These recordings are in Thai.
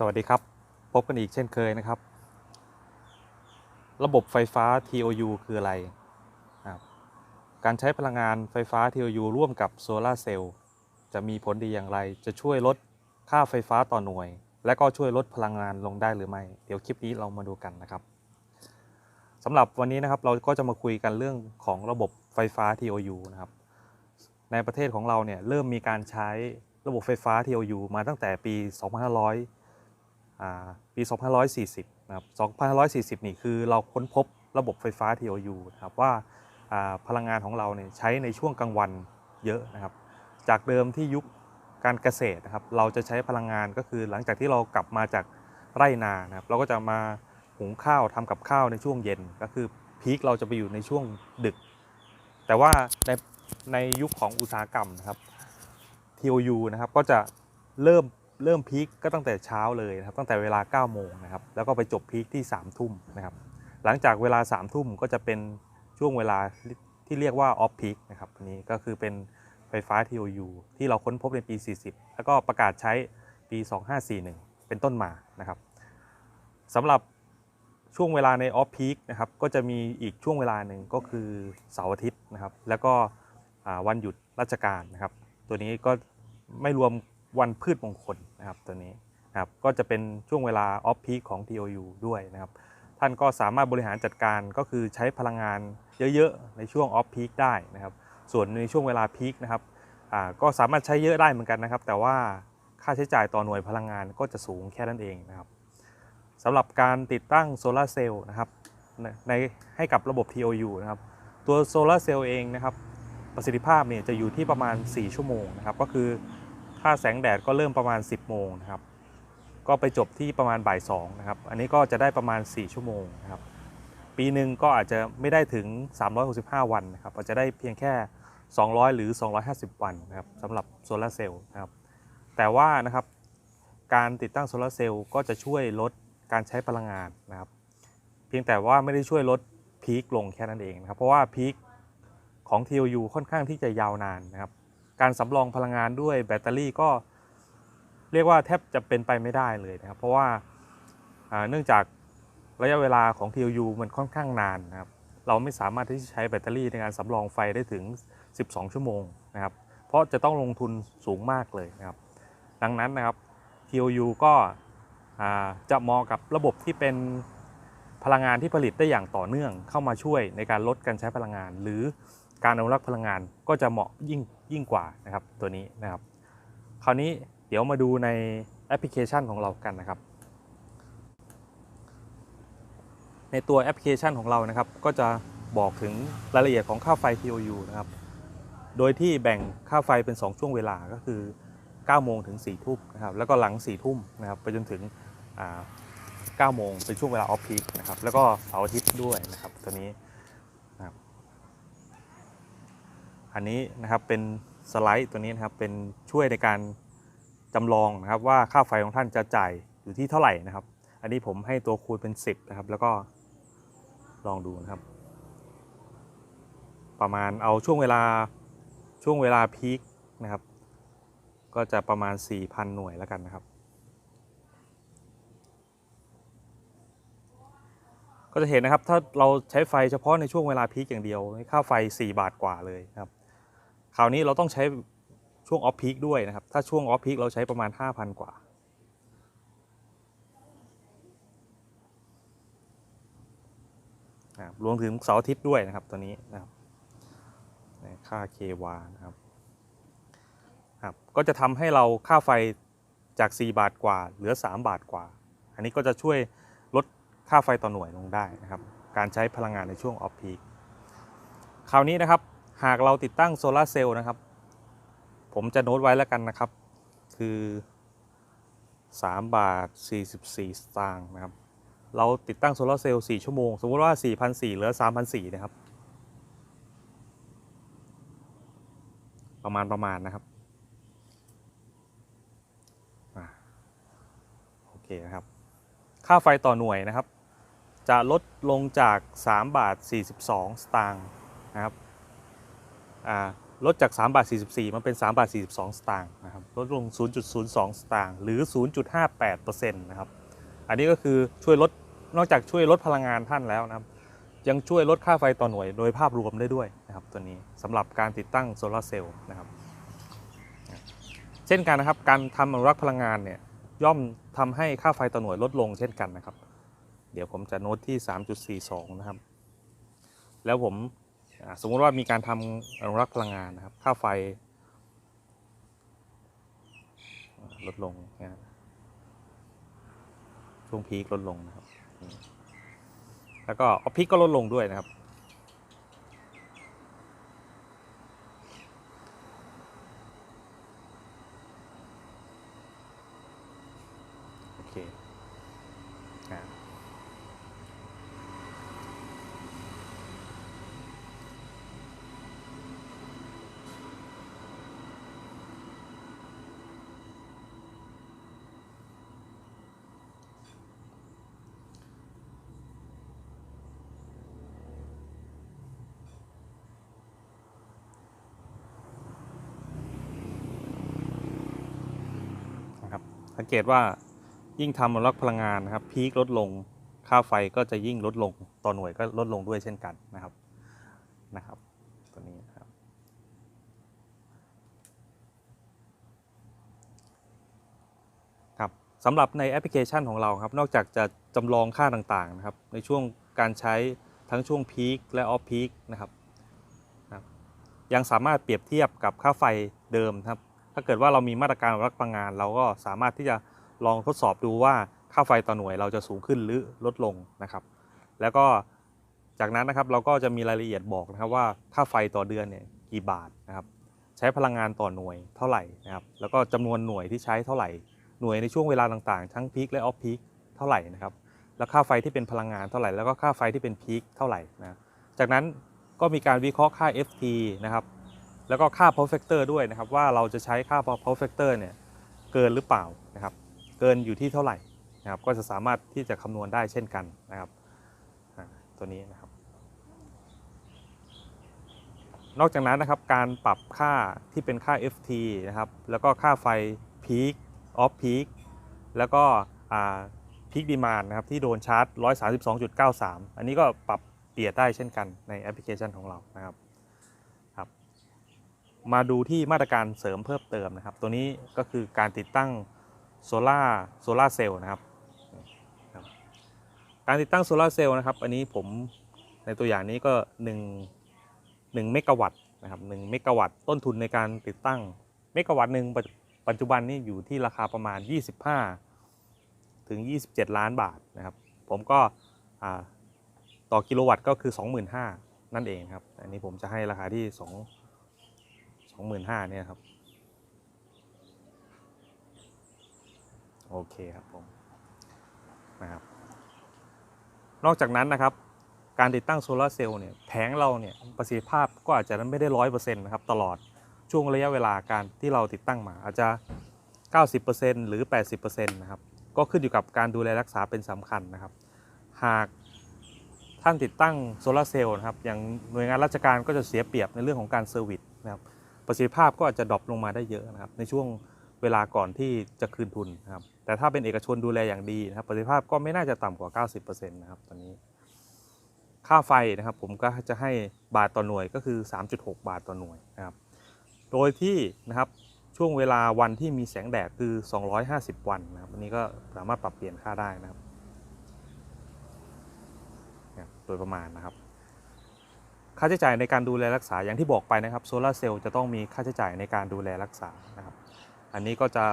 สวัสดีครับ พบกันอีกเช่นเคยนะครับ ระบบไฟฟ้า TOU คืออะไรครับการใช้พลังงานไฟฟ้า TOU ร่วมกับโซลาเซลล์จะมีผลดีอย่างไร จะช่วยลดค่าไฟฟ้าต่อหน่วย และก็ช่วยลดพลังงานลงได้หรือไม่ เดี๋ยวคลิปนี้เรามาดูกันนะครับสำหรับวันนี้นะครับเราก็จะมาคุยกันเรื่องของระบบไฟฟ้า TOU นะครับ ในประเทศของเราเนี่ยเริ่มมีการใช้ระบบไฟฟ้า TOU มาตั้งแต่ปี 2500อ่า ปี 2540 นะครับ 2540 นี่คือเราค้นพบระบบไฟฟ้า TOU นะครับว่าพลังงานของเราเนี่ยใช้ในช่วงกลางวันเยอะนะครับ จากเดิมที่ยุคการเกษตรนะครับ เราจะใช้พลังงานก็คือหลังจากที่เรากลับมาจากไร่นานะครับ เราก็จะมาหุงข้าวทำกับข้าวในช่วงเย็น ก็คือพีคเราจะไปอยู่ในช่วงดึก แต่ว่าในในยุคของอุตสาหกรรมนะครับ TOU นะครับก็จะเริ่ม เริ่มพีคก็ตั้งแต่เช้าเลยนะครับตั้งแต่เวลา9โมงนะครับแล้วก็ไปจบพีคที่3ทุ่มนะครับหลังจากเวลา3ทุ่มก็จะเป็นช่วงเวลาที่เรียกว่าออฟพีคนะครับอันนี้ก็คือเป็นไฟฟ้า TOU ที่เราค้นพบในปี 40 แล้วก็ประกาศใช้ปี 2541 เป็นต้นมานะครับสำหรับช่วงเวลาในออฟพีคนะครับก็จะมีอีกช่วงเวลาหนึ่งก็คือเสาร์อาทิตย์นะครับแล้วก็วันหยุดราชการนะครับ ตัวนี้ก็ไม่รวม วันพืชมงคลนะครับตัวนี้นะครับก็จะเป็นช่วงเวลาออฟพีคของ TOU ด้วยนะครับ ท่านก็สามารถบริหารจัดการก็คือใช้พลังงานเยอะๆ ในช่วงออฟพีคได้นะครับ ส่วนในช่วงเวลาพีคนะครับก็สามารถใช้เยอะได้เหมือนกันนะครับ แต่ว่าค่าใช้จ่ายต่อหน่วยพลังงานก็จะสูงแค่นั้นเองนะครับสำหรับการติดตั้งโซลาร์เซลล์นะครับในให้กับระบบ TOU นะครับ ตัวโซลาร์เซลล์เองนะครับ ประสิทธิภาพเนี่ยจะอยู่ที่ประมาณ 4 ชั่วโมงนะครับ ก็คือ ถ้าแสงแดดก็เริ่มประมาณ 10 โมงนะครับ ก็ไปจบที่ประมาณบ่าย2นะครับ อันนี้ก็จะได้ประมาณ 4 ชั่วโมงนะครับ ปีหนึ่งก็อาจจะไม่ได้ถึง 365 วันนะครับ อาจจะได้เพียงแค่ 200 หรือ 250 วันนะครับสำหรับโซลาร์เซลล์นะครับ แต่ว่านะครับการติดตั้งโซลาร์เซลล์ก็จะช่วยลดการใช้พลังงานนะครับ เพียงแต่ว่าไม่ได้ช่วยลดพีคลงแค่นั้นเองนะครับ เพราะว่าพีคของ TOU ค่อนข้างที่จะยาวนานนะครับ การสำรองพลังงานด้วยแบตเตอรี่ก็เรียกว่าแทบจะเป็นไปไม่ได้เลยนะครับ เพราะว่าเนื่องจากระยะเวลาของ TOU มันค่อนข้างนานนะครับ เราไม่สามารถที่จะใช้แบตเตอรี่ในการสำรองไฟได้ถึง 12 ชั่วโมงนะครับ เพราะจะต้องลงทุนสูงมากเลยนะครับ ดังนั้นนะครับ TOU ก็จะเหมาะกับระบบที่เป็นพลังงานที่ผลิตได้อย่างต่อเนื่องเข้ามาช่วยในการลดการใช้พลังงาน หรือ การอนุรักษ์พลังงานก็จะเหมาะยิ่งยิ่งกว่านะครับตัวนี้นะครับ คราวนี้เดี๋ยวมาดูในแอปพลิเคชันของเรากันนะครับ ในตัวแอปพลิเคชันของเรานะครับ ก็จะบอกถึงรายละเอียดของค่าไฟ TOU นะครับ โดยที่แบ่งค่าไฟเป็น 2 ช่วงเวลาก็คือ 9 โมงถึง 4 ทุ่มนะครับ แล้วก็หลัง 4 ทุ่มนะครับ ไปจนถึงอ่า9โมงเป็นช่วงเวลาออฟพีคนะครับ แล้วก็เสาร์อาทิตย์ด้วยนะครับ ตัวนี้นะครับ อันนี้นะครับเป็นสไลด์ตัวนี้นะครับเป็นช่วยในการจำลองนะครับว่าค่าไฟของท่านจะจ่ายอยู่ที่เท่าไหร่นะครับ อันนี้ผมให้ตัวคูณเป็น 10นะครับแล้วก็ลองดูนะครับ ประมาณเอาช่วงเวลาช่วงเวลาพีคนะครับ ก็จะประมาณ 4,000 หน่วยแล้วกันนะครับ ก็จะเห็นนะครับถ้าเราใช้ไฟเฉพาะในช่วงเวลาพีคอย่างเดียว ค่าไฟ 4 บาทกว่าเลยนะครับ คราวนี้เราต้องใช้ช่วงออฟพีคด้วยนะครับ ถ้าช่วงออฟพีคเราใช้ประมาณ 5,000 กว่านะครับรวมถึงเสาร์อาทิตย์ด้วยนะครับตัวนี้นะครับค่า KW นะครับครับ ก็จะทำให้เราค่าไฟจาก 4 บาทกว่า เหลือ 3 บาทกว่า อันนี้ก็จะช่วยลดค่าไฟต่อหน่วยลงได้นะครับ การใช้พลังงานในช่วงออฟพีคคราวนี้นะครับ หากเราติดตั้งโซลาเซลล์นะครับ ผมจะโน้ตไว้แล้วกันนะครับ คือ 3 บาท 44 สตางค์นะครับ เราติดตั้งโซลาเซลล์ 4 ชั่วโมง สมมติว่า 4,400เหลือ 3,400 นะครับ ประมาณประมาณนะครับอโอเคนะครับ ค่าไฟต่อหน่วยนะครับ จะลดลงจาก 3 บาท 42 สตางค์นะครับ ลดจาก3บาท44มาเป็น3บาท42 สตางค์นะครับลดลง 0.02 สตางค์หรือ 0.58%นะครับอันนี้ก็คือช่วยลดนอกจากช่วยลดพลังงานท่านแล้วนะครับ ยังช่วยลดค่าไฟต่อหน่วยโดยภาพรวมได้ด้วยนะครับตัวนี้สำหรับการติดตั้งโซลาเซลล์นะครับเช่นกันนะครับการทำอนุรักษ์พลังงานเนี่ยย่อมทำให้ค่าไฟต่อหน่วยลดลงเช่นกันนะครับ เดี๋ยวผมจะโน้ตที่ 3.42 นะครับ แล้วผม สมมุติว่ามีการทำอนุรักษ์พลังงานนะครับ ค่าไฟลดลงนะฮะช่วงพีคลดลงนะครับ แล้วก็ออฟพีคก็ลดลงด้วยนะครับโอเค สังเกตว่ายิ่งทำอนุรักพลังงานนะครับพีคลดลงค่าไฟก็จะยิ่งลดลงต่อหน่วยก็ลดลงด้วยเช่นกันนะครับนะครับตัวนี้นะครับครับสำหรับในแอปพลิเคชันของเราครับนอกจากจะจำลองค่าต่างๆนะครับในช่วงการใช้ทั้งช่วงพีคและออฟพีคนะครับนะครับยังสามารถเปรียบเทียบกับค่าไฟเดิมครับ ถ้าเกิดว่าเรามีมาตรการรักพลังงาน เราก็สามารถที่จะลองทดสอบดูว่าค่าไฟต่อหน่วยเราจะสูงขึ้นหรือลดลงนะครับ แล้วก็จากนั้นนะครับเราก็จะมีรายละเอียดบอกนะครับว่าค่าไฟต่อเดือนเนี่ยกี่บาทนะครับใช้พลังงานต่อหน่วยเท่าไหร่นะครับแล้วก็จำนวนหน่วยที่ใช้เท่าไหร่หน่วยในช่วงเวลาต่างๆ ทั้งพีคและออฟพีคเท่าไหร่นะครับแล้วค่าไฟที่เป็นพลังงานเท่าไหร่แล้วก็ค่าไฟที่เป็นพีคเท่าไหร่นะจากนั้นก็มีการวิเคราะห์ค่า FT นะครับ แล้วก็ค่า power factor ด้วยนะครับว่าเราจะใช้ค่า power factor เนี่ยเกินหรือเปล่านะครับ เกินอยู่ที่เท่าไหร่นะครับ ก็จะสามารถที่จะคำนวณได้เช่นกันนะครับตัวนี้นะครับ นอกจากนั้นนะครับการปรับค่าที่เป็นค่า FT นะครับ แล้วก็ค่าไฟ peak off peak แล้วก็อ่า peak demand นะครับที่โดนชาร์จ 132.93 อันนี้ก็ปรับเปลี่ยนได้เช่นกันในแอปพลิเคชันของเรานะครับ มาดูที่มาตรการเสริมเพิ่มเติมนะครับ ตัวนี้ก็คือการติดตั้งโซลาโซลาเซลล์นะครับ การติดตั้งโซลาเซลล์นะครับ อันนี้ผมในตัวอย่างนี้ก็1 1เมกะวัตต์นะครับ1เมกะวัตต์ต้นทุนในการติดตั้งเมกะวัตต์หนึ่งปัจปัจจุบันนี่อยู่ที่ราคาประมาณ 25 ถึง 27 ล้านบาทนะครับ ผมก็ต่อกิโลวัตต์ก็คือ 25,000 นั่นเองครับ อันนี้ผมจะให้ราคาที่ 2 25,000เนี่ยครับ โอเคครับผมนะครับนอกจากนั้นนะครับ การติดตั้งโซลาร์เซลล์เนี่ยแผงเราเนี่ยประสิทธิภาพก็อาจจะไม่ได้ร้อยเปอร์เซ็นต์นะครับตลอดช่วงระยะเวลาการที่เราติดตั้งมาอาจจะ 90%หรือ 80%นะครับก็ขึ้นอยู่กับการดูแลรักษาเป็นสำคัญนะครับ หากท่านติดตั้งโซลาร์เซลล์นะครับอย่างหน่วยงานราชการก็จะเสียเปรียบในเรื่องของการเซอร์วิสนะครับ ประสิทธิภาพก็อาจจะดรอปลงมาได้เยอะนะครับในช่วงเวลาก่อนที่จะคืนทุนนะครับแต่ถ้าเป็นเอกชนดูแลอย่างดีนะครับประสิทธิภาพก็ไม่น่าจะต่ำกว่า 90%นะครับตอนนี้ ค่าไฟนะครับผมก็จะให้บาทต่อหน่วยก็คือ 3.6 บาทต่อหน่วยนะครับโดยที่นะครับช่วงเวลาวันที่มีแสงแดดคือ 250 วันนะครับอันนี้ก็สามารถปรับเปลี่ยนค่าได้นะครับโดยประมาณนะครับ ค่าใช้จ่ายในการดูแลรักษาอย่างที่บอกไปนะครับโซลาเซลล์จะต้องมีค่าใช้จ่ายในการดูแลรักษานะครับ อันนี้ก็จะ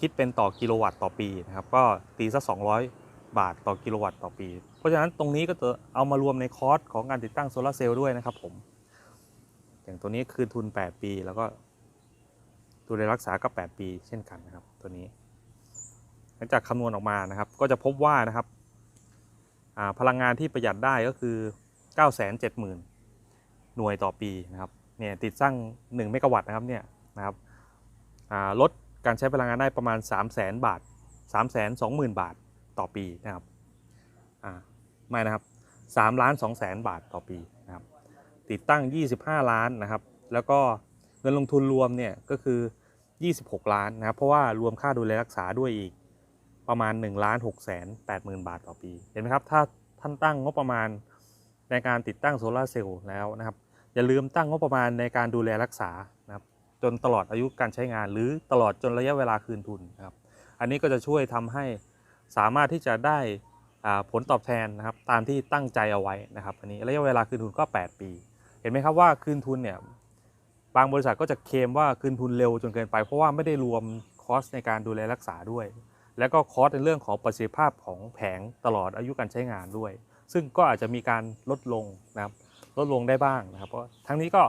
คิดเป็นต่อกิโลวัตต์ต่อปีนะครับก็ตีซะ200 บาทต่อกิโลวัตต์ต่อปี เพราะฉะนั้นตรงนี้ก็จะเอามารวมในคอร์สของการติดตั้งโซลาเซลล์ด้วยนะครับผมอย่างตัวนี้คืนทุน 8 ปีแล้วก็ดูแลรักษาก็ 8 ปีเช่นกันนะครับ ตัวนี้ หลังจากคำนวณออกมานะครับ ก็จะพบว่านะครับพลังงานที่ประหยัดได้ก็คือ 970,000หน่วยต่อปีนะครับเนี่ยติดสร้าง1เมกะวัตต์นะครับเนี่ยนะครับลดการใช้พลังงานได้ประมาณ 3 0 0 0 0 0 บาท 3 2 0 0 0 0 บาทต่อปีนะครับไม่นะครับ3ล้าน2แสนบาทต่อปีนะครับติดตั้ง 25 ล้านนะครับ แล้วก็เงินลงทุนรวมเนี่ยก็คือ 26 ล้านนะครับเพราะว่ารวมค่าดูแลรักษาด้วยอีกประมาณ1ล้าน6แสน8หมื่นบาทต่อปี เห็นไหมครับ ถ้าท่านตั้งงบประมาณ ในการติดตั้งโซลาเซลล์แล้วนะครับอย่าลืมตั้งงบประมาณในการดูแลรักษานะครับจนตลอดอายุการใช้งาน หรือตลอดจนระยะเวลาคืนทุนนะครับอันนี้ก็จะช่วยทำให้สามารถที่จะได้ผลตอบแทนนะครับตามที่ตั้งใจเอาไว้นะครับอันนี้ระยะเวลาคืนทุนก็ 8 ปี เห็นไหมครับว่าคืนทุนเนี่ยบางบริษัทก็จะเคลมว่าคืนทุนเร็วจนเกินไป เพราะว่าไม่ได้รวมคอสในการดูแลรักษาด้วย แล้วก็คอสในเรื่องของประสิทธิภาพของแผงตลอดอายุการใช้งานด้วย ซึ่งก็อาจจะมีการลดลงนะครับลดลงได้บ้างนะครับ เพราะทั้งนี้ก็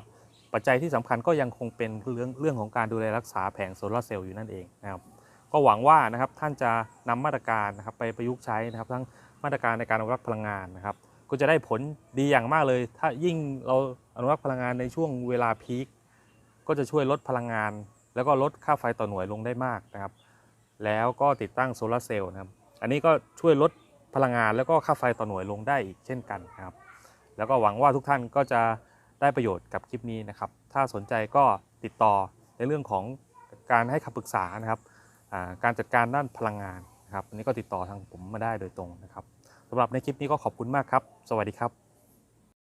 ปัจจัยที่สำคัญก็ยังคงเป็นเรื่องเรื่องของการดูแลรักษาแผงโซลาร์เซลล์อยู่นั่นเองนะครับก็หวังว่านะครับท่านจะนำมาตรการนะครับไปประยุกต์ใช้นะครับ ทั้งมาตรการในการอนุรักษ์พลังงานนะครับ ก็จะได้ผลดีอย่างมากเลย ถ้ายิ่งเราอนุรักษ์พลังงานในช่วงเวลาพีคก็จะช่วยลดพลังงาน แล้วก็ลดค่าไฟต่อหน่วยลงได้มากนะครับ แล้วก็ติดตั้งโซลาร์เซลล์นะครับ อันนี้ก็ช่วยลด พลังงานแล้วก็ค่าไฟต่อหน่วยลงได้อีกเช่นกันนะครับ แล้วก็หวังว่าทุกท่านก็จะได้ประโยชน์กับคลิปนี้นะครับ ถ้าสนใจก็ติดต่อในเรื่องของการให้คำปรึกษานะครับการจัดการด้านพลังงานนะครับอันนี้ก็ติดต่อทางผมมาได้โดยตรงนะครับสำหรับในคลิปนี้ก็ขอบคุณมากครับ สวัสดีครับ